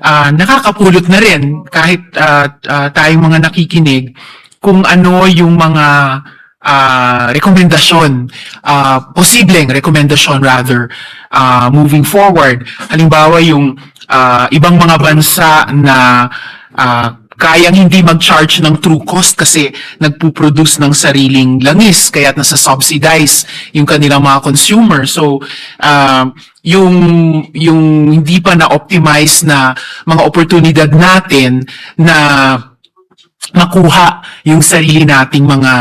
ah, nakakapulot na rin kahit ah, ah, tayong mga nakikinig kung ano yung mga ah, rekomendasyon, ah, posibleng rekomendasyon rather, ah, moving forward. Halimbawa yung ah, ibang mga bansa na ah, kayang hindi mag-charge ng true cost kasi nagpo-produce ng sariling langis kaya nasa subsidize yung kanilang mga consumer. So, ah, yung yung hindi pa na-optimize na mga oportunidad natin na makuha yung sarili nating mga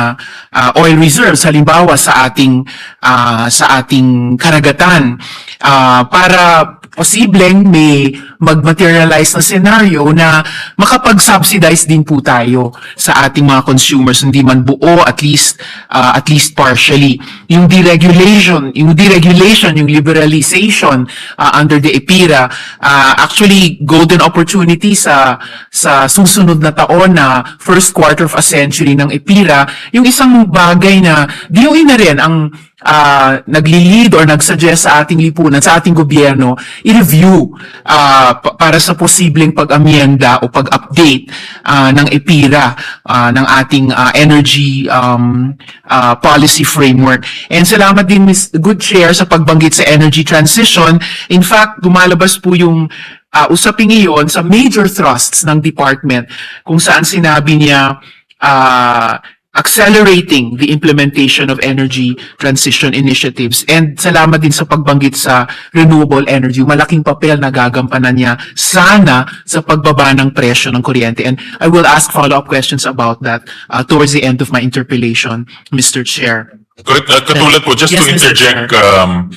ah, oil reserves halimbawa sa ating ah, sa ating karagatan Ah, para posibleng may mag-materialize na scenario na makapag-subsidize din po tayo sa ating mga consumers. Hindi man buo at least ah, at least partially. Yung deregulation yung deregulation yung liberalization ah, under the EPIRA ah, actually golden opportunity sa sa susunod na taon na first quarter of a century ng EPIRA yung isang bagay na DOE na rin ang ah, nagli-lead or nagsuggest sa ating lipunan, sa ating gobyerno, i-review pa- para sa posibleng pag-amienda o pag-update ah, ng EPIRA ah, ng ating ah, energy um, ah, policy framework. And salamat din Ms. Good Chair sa pagbanggit sa energy transition. In fact, lumalabas po yung ah, usaping iyon sa major thrusts ng department kung saan sinabi niya ah, accelerating the implementation of energy transition initiatives. And salamat din sa pagbanggit sa renewable energy. Malaking papel na gagampanan niya sana sa pagbaba ng presyo ng kuryente. And I will ask follow-up questions about that uh, towards the end of my interpellation, Mr. Chair. Correct. Uh, Katulad po, just Yes, to interject, um,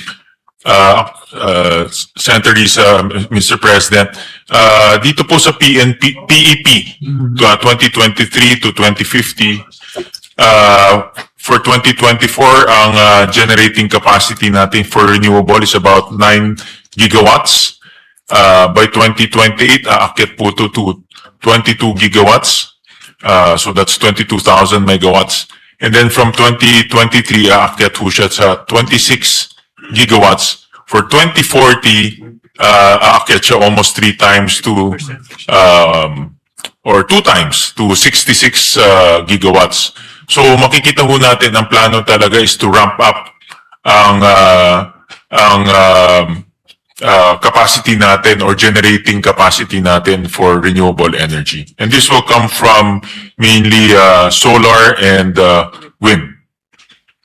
uh, uh, Senator Risa, Mr. President, uh, dito po sa PNP, PEP, uh, 2023 to 2050, uh, for 2024, ang uh, generating capacity natin for renewable is about 9 gigawatts. Uh, by 2028, aakyat po to, to 22 gigawatts. Uh, so that's 22,000 megawatts. And then from 2023, aakyat po siya sa 26 gigawatts. For 2040, uh, aakyat siya almost three times to, um, or two times to 66 uh, gigawatts. So makikita ho natin ang plano talaga is to ramp up ang uh, ang um, uh, capacity natin or generating capacity natin for renewable energy. And this will come from mainly uh, solar and uh, wind.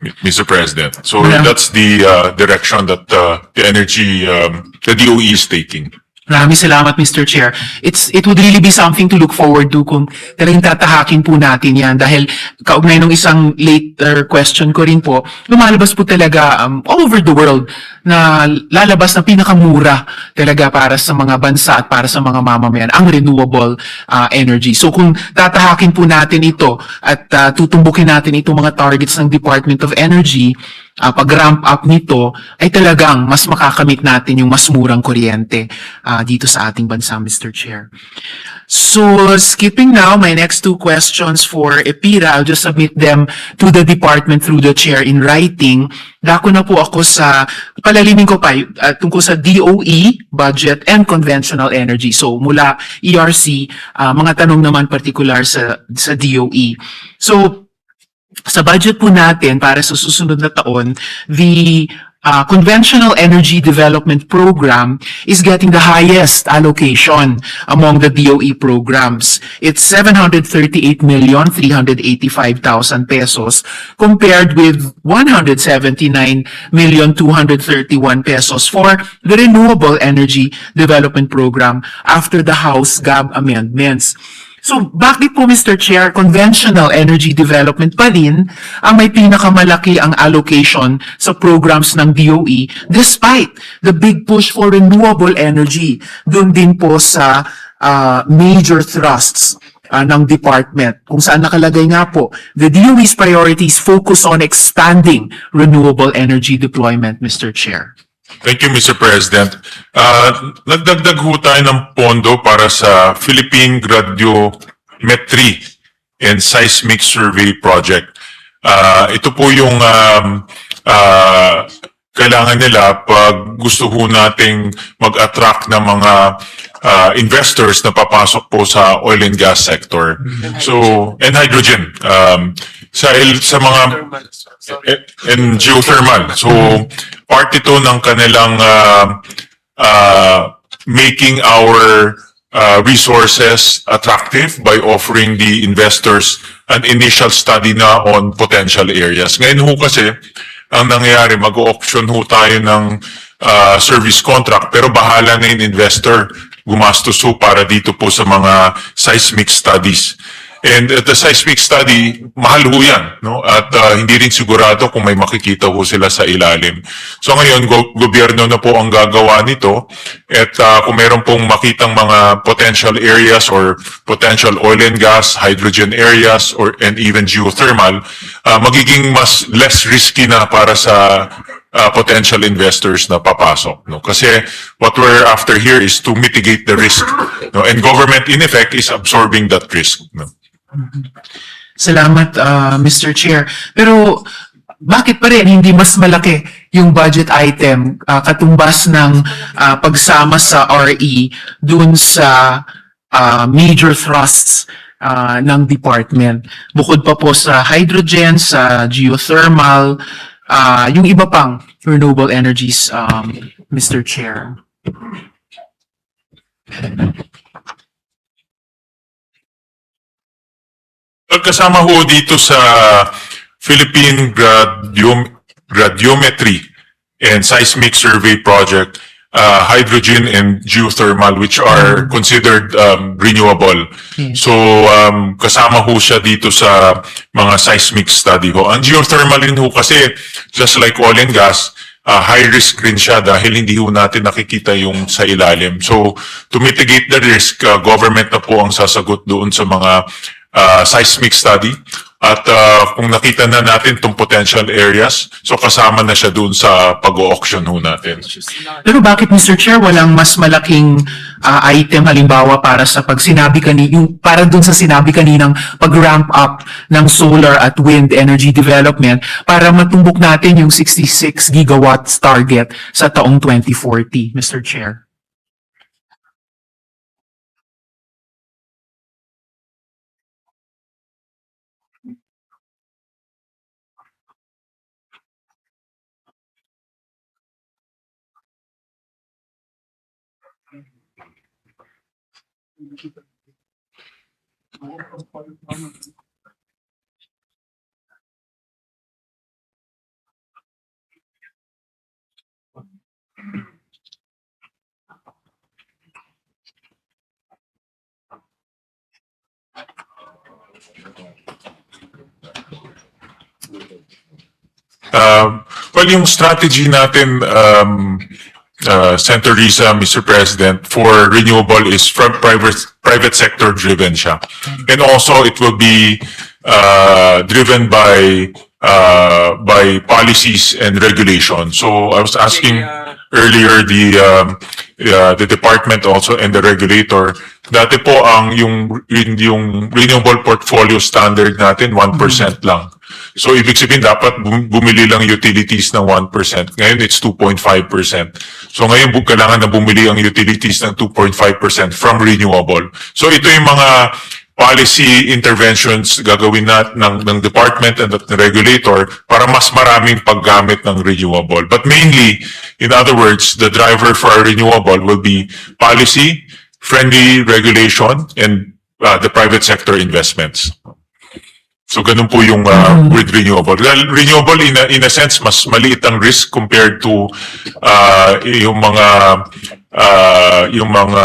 Mr. President. So Yeah. that's the uh, direction that uh, the energy, um, the DOE is taking. Maraming salamat, Mr. Chair. It's, it would really be something to look forward to kung talagang tatahakin po natin yan dahil kaugnay nung isang later question ko rin po, lumalabas po talaga um, all over the world na lalabas na pinakamura talaga para sa mga bansa at para sa mga mamamayan ang renewable uh, energy. So kung tatahakin po natin ito at uh, tutumbukin natin itong mga targets ng Department of Energy, uh, pag-ramp up nito ay talagang mas makakamit natin yung mas murang kuryente uh, dito sa ating bansa, Mr. Chair. So, skipping now, my next two questions for EPIRA, I'll just submit them to the department through the chair in writing. Dako na po ako sa, palalimin ko pa, uh, tungkol sa DOE, budget, and conventional energy. So, mula ERC, uh, mga tanong naman particular sa, sa DOE. So, sa budget po natin para sa susunod na taon, the uh, Conventional Energy Development Program is getting the highest allocation among the DOE programs. It's 738,385,000 pesos compared with 179,231 pesos for the Renewable Energy Development Program after the House GAB amendments. So, bakit po, Mr. Chair, conventional energy development pa rin ang may pinakamalaki ang allocation sa programs ng DOE despite the big push for renewable energy doon din po sa ah, major thrusts ah, ng department kung saan nakalagay nga po, the DOE's priorities focus on expanding renewable energy deployment, Mr. Chair. Thank you, Mr. President. Uh, nagdagdag ho tayo ng pondo para sa Philippine Gradiometry and Seismic Survey Project. Uh, ito po yung um, uh, kailangan nila pag gusto ho nating mag-attract ng mga ah, investors na papasok po sa oil and gas sector. So, and hydrogen. Um, sa, sa mga eh, and geothermal. So, part ito ng kanilang uh, uh, making our uh, resources attractive by offering the investors an initial study na on potential areas. Ngayon ho kasi, ang nangyayari, mag-auction ho tayo ng uh, service contract, pero bahala na yung investor gumastos ho para dito po sa mga seismic studies. And uh, the seismic study, mahal ho yan, no? At uh, hindi rin sigurado kung may makikita ho sila sa ilalim. So ngayon, go- gobyerno na po ang gagawa nito. At uh, kung meron pong makitang mga potential areas or potential oil and gas, hydrogen areas, or and even geothermal, uh, magiging mas less risky na para sa uh, potential investors na papasok. No? Kasi what we're after here is to mitigate the risk. No? And government, in effect, is absorbing that risk. No? Salamat, ah, Mr. Chair. Pero bakit pa rin hindi mas malaki yung budget item ah, katumbas ng ah, pagsama sa RE dun sa ah, major thrusts ah, ng department? Bukod pa po sa hydrogen, sa geothermal, ah, yung iba pang renewable energies, um, Mr. Chair. Pagkasama ho dito sa Philippine Gradium- Gradiometry and Seismic Survey Project, uh, hydrogen and geothermal, which are considered um, renewable. Yes. So, um, kasama ho siya dito sa mga seismic study ho. Ang geothermal rin ho kasi, just like oil and gas, uh, high risk rin siya dahil hindi ho natin nakikita yung sa ilalim. So, to mitigate the risk, uh, government na po ang sasagot doon sa mga uh, seismic study. At uh, kung nakita na natin itong potential areas, so kasama na siya doon sa pag-auction ho natin. Pero bakit Mr. Chair walang mas malaking ah, item halimbawa para sa pag sinabi kani yung para dun sa sinabi kaninang pag-ramp up ng solar at wind energy development para matumbok natin yung 66 gigawatts target sa taong 2040 Mr. Chair. Um, well, yung strategy natin, um, uh, Senator Risa, Mr. President, for renewable is from private, private sector driven siya. And also, it will be, uh, driven by, uh, by policies and regulations. So I was asking earlier, the, um, uh, the department also and the regulator, dati po ang yung, yung, yung renewable portfolio standard natin, 1% lang. So, ibig sabihin, dapat bum- bumili lang utilities ng 1%. Ngayon, it's 2.5%. So, ngayon, kailangan na bumili ang utilities ng 2.5% from renewable. So, ito yung mga policy interventions gagawin na ng, ng department and ng regulator para mas maraming paggamit ng renewable. But mainly, in other words, the driver for our renewable will be policy, friendly regulation, and uh, the private sector investments. So ganun po yung uh, with renewable. Well, renewable in a, in a sense mas maliit ang risk compared to uh, yung mga uh, yung mga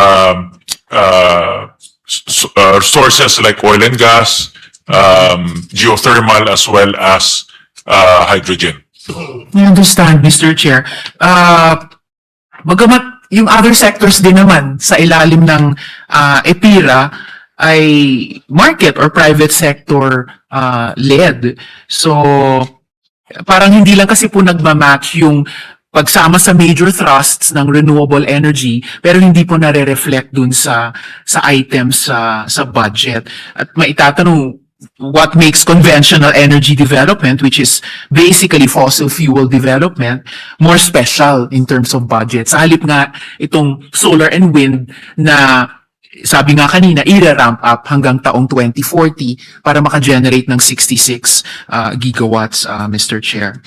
uh, s- uh, sources like oil and gas, um, geothermal as well as uh, hydrogen. I understand, Mr. Chair. Uh, bagamat yung other sectors din naman sa ilalim ng ah, EPIRA ay market or private sector ah, led. So, parang hindi lang kasi po nagmamatch yung pagsama sa major thrusts ng renewable energy pero hindi po nare-reflect dun sa sa items sa sa budget. At maitatanong what makes conventional energy development, which is basically fossil fuel development, more special in terms of budget. Sa halip nga itong solar and wind na sabi nga kanina, i-ramp up hanggang taong 2040 para maka-generate ng 66 uh, gigawatts, uh, Mr. Chair.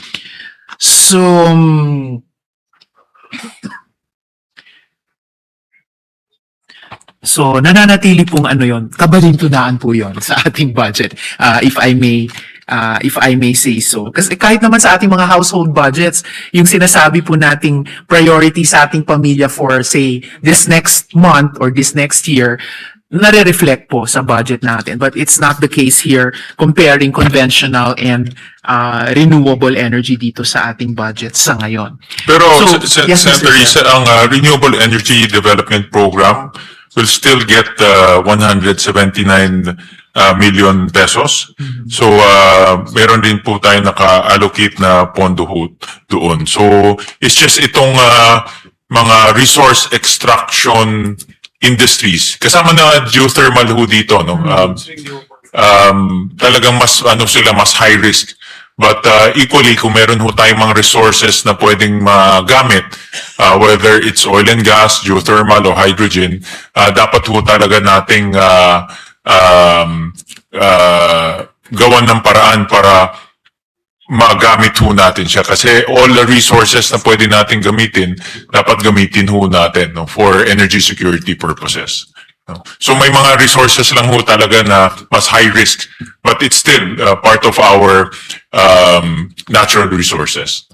So, um, So, nananatili pong ano yon, kabalintunaan po yon sa ating budget, uh, if I may, uh, if I may say so. Kasi kahit naman sa ating mga household budgets, yung sinasabi po nating priority sa ating pamilya for, say, this next month or this next year, nare-reflect po sa budget natin. But it's not the case here comparing conventional and uh, renewable energy dito sa ating budget sa ngayon. Pero, So, Sen- yes. Senator Risa, ang uh, Renewable Energy Development Program will still get uh, 179 uh, million pesos. Mm-hmm. So, uh, meron din po tayo naka-allocate na pondo ho doon. So, it's just itong uh, mga resource extraction industries. Kasama na geothermal ho dito, no? Um, um, talagang mas ano sila mas high risk but uh, equally kung meron ho tayong mga resources na pwedeng magamit uh, whether it's oil and gas geothermal o hydrogen uh, dapat ho talaga nating uh, um, uh, gawan ng paraan para magamit ho natin siya. Kasi all the resources na pwede natin gamitin dapat gamitin ho natin no, for energy security purposes. So may mga resources lang ho talaga na mas high risk but it's still uh, part of our um, natural resources.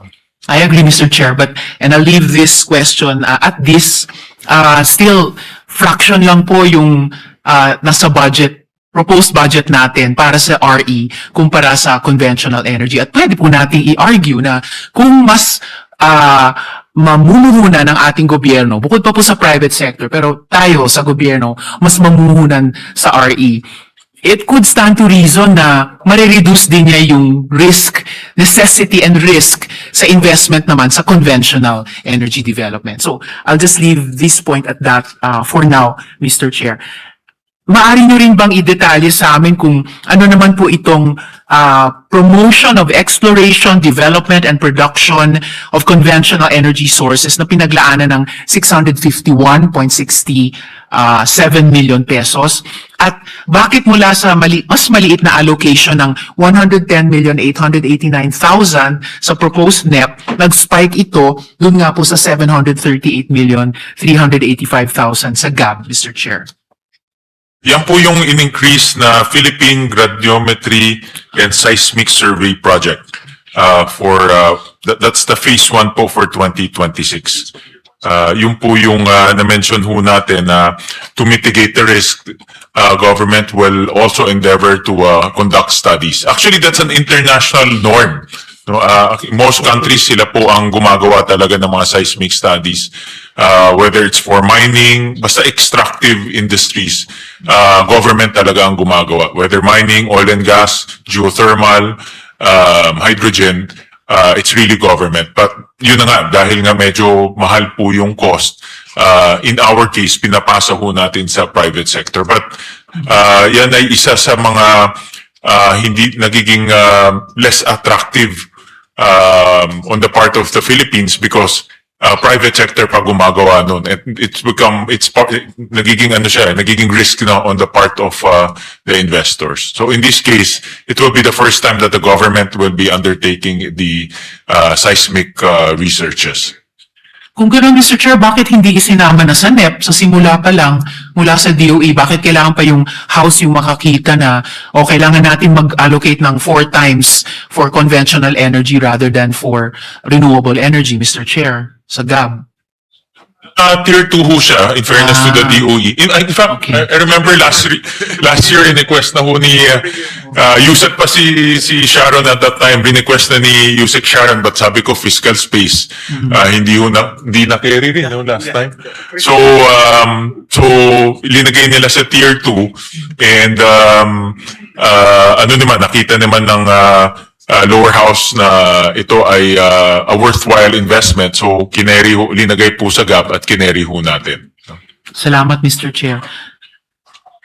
I agree, Mr. Chair, but, and I'll leave this question uh, at this, uh, still, fraction lang po yung uh, nasa budget, proposed budget natin para sa RE kumpara sa conventional energy. At pwede po nating i-argue na kung mas uh, mamumuhunan ng ating gobyerno, bukod pa po sa private sector, pero tayo sa gobyerno, mas mamumuhunan sa RE, it could stand to reason na marireduce din niya yung risk, necessity and risk sa investment naman sa conventional energy development. So, I'll just leave this point at that uh, for now, Mr. Chair. Maari nyo rin bang idetalye sa amin kung ano naman po itong uh, promotion of exploration, development, and production of conventional energy sources na pinaglaanan ng 651.67 million pesos? At bakit mula sa mali mas maliit na allocation ng 110,889,000 sa proposed NEP, nag-spike ito dun nga po sa 738,385,000 sa GAB, Mr. Chair? Yan po yung in-increase na Philippine Gradiometry and Seismic Survey Project uh, for, uh, that- that's the phase one po for 2026. Uh, yun po yung uh, na-mention ho natin na to mitigate the risk, uh, government will also endeavor to uh, conduct studies. Actually, that's an international norm. No, uh, most countries sila po ang gumagawa talaga ng mga seismic studies. Uh, whether it's for mining, basta extractive industries, uh, government talaga ang gumagawa. Whether mining, oil and gas, geothermal, um, hydrogen, uh, it's really government. But yun na nga, dahil nga medyo mahal po yung cost, uh, in our case, pinapasa ho natin sa private sector. But uh, yan ay isa sa mga uh, hindi nagiging uh, less attractive um, on the part of the Philippines because uh, private sector pa gumagawa nun. And it's become, it's part, nagiging ano siya, nagiging risk na on the part of uh, the investors. So in this case, it will be the first time that the government will be undertaking the uh, seismic uh, researches. Kung gano'n, Mr. Chair, bakit hindi isinama na sa NEP sa simula pa lang mula sa DOE? Bakit kailangan pa yung House yung makakita na o kailangan natin mag-allocate ng four times for conventional energy rather than for renewable energy, Mr. Chair, sa GAB? Uh, tier 2 ho siya, in fairness to the Ah. DOE. In, in fact, Okay. I, I remember last re- last year, in-request na ho ni uh, uh, Yusek pa si, si Sharon at that time, request na ni Yusek Sharon, but sabi ko fiscal space, uh, hindi ho na, hindi na carry rin no, last time. So, um, so, linagay nila sa tier 2, and um, uh, ano naman, nakita naman ng uh, uh, lower house na ito ay uh, a worthwhile investment. So, kineri linagay po sa GAP at kineri ho natin. Salamat, Mr. Chair.